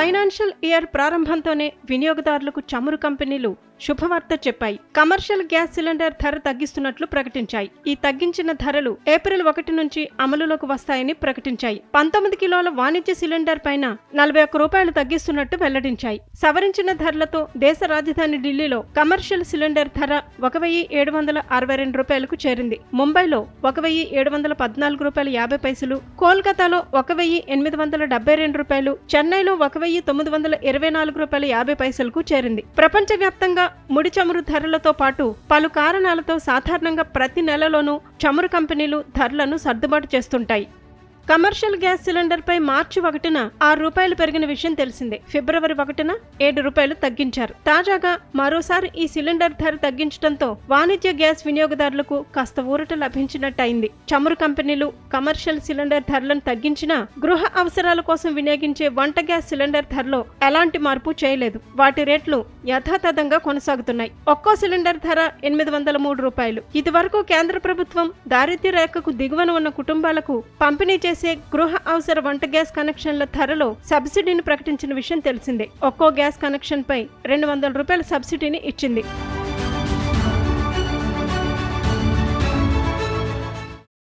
Financial year ప్రారంభంతోనే వినియోగదారులకు చమురు కంపెనీలు శుభవార్త చెప్పాయి. కమర్షియల్ గ్యాస్ సిలిండర్ ధర తగ్గిస్తున్నట్లు ప్రకటించాయి. ఈ తగ్గించిన ధరలు ఏప్రిల్ ఒకటి నుంచి అమలులోకి వస్తాయని ప్రకటించాయి. పంతొమ్మిది కిలోల వాణిజ్య సిలిండర్ పైన నలభై ఒక్క రూపాయలు తగ్గిస్తున్నట్టు వెల్లడించాయి. సవరించిన ధరలతో దేశ రాజధాని ఢిల్లీలో కమర్షియల్ సిలిండర్ ధర ఒక వెయ్యి ఏడు వందల అరవై రెండు రూపాయలకు చేరింది. ముంబైలో ఒక వెయ్యి ఏడు వందల పద్నాలుగు రూపాయల యాభై పైసలు కోల్కతాలో ఒక వెయ్యి ఎనిమిది వందల డెబ్బై రెండు రూపాయలు చెన్నైలో ఒక వెయ్యి తొమ్మిది వందల ఇరవై నాలుగు రూపాయల యాభై పైసలకు చేరింది. ప్రపంచవ్యాప్తంగా ముడి చమురు ధరలతో పాటు పలు కారణాలతో సాధారణంగా ప్రతి నెలలోనూ చమురు కంపెనీలు ధరలను సర్దుబాటు చేస్తుంటాయి. కమర్షియల్ గ్యాస్ సిలిండర్పై మార్చి ఒకటిన ఆరు రూపాయలు పెరిగిన విషయం తెలిసిందే. ఫిబ్రవరి ఒకటిన ఏడు రూపాయలు తగ్గించారు. తాజాగా మరోసారి ఈ సిలిండర్ ధర తగ్గించడంతో వాణిజ్య గ్యాస్ వినియోగదారులకు కాస్త ఊరట లభించినట్టయింది. చమురు కంపెనీలు కమర్షియల్ సిలిండర్ ధరలను తగ్గించినా గృహ అవసరాల కోసం వినియోగించే వంట గ్యాస్ సిలిండర్ ధరలో ఎలాంటి మార్పు చేయలేదు. వాటి రేట్లు యథాతథంగా కొనసాగుతున్నాయి. ఒక్కో సిలిండర్ ధర ఎనిమిది వందల మూడు రూపాయలు. ఇదివరకు కేంద్ర ప్రభుత్వం దారిద్ర్య రేఖకు దిగువన ఉన్న కుటుంబాలకు పంపిణీ చేసే గృహ అవసర వంట గ్యాస్ కనెక్షన్ల ధరలో సబ్సిడీని ప్రకటించిన విషయం తెలిసిందే. ఒక్కో గ్యాస్ కనెక్షన్ పై రెండు వందల రూపాయల సబ్సిడీని ఇచ్చింది.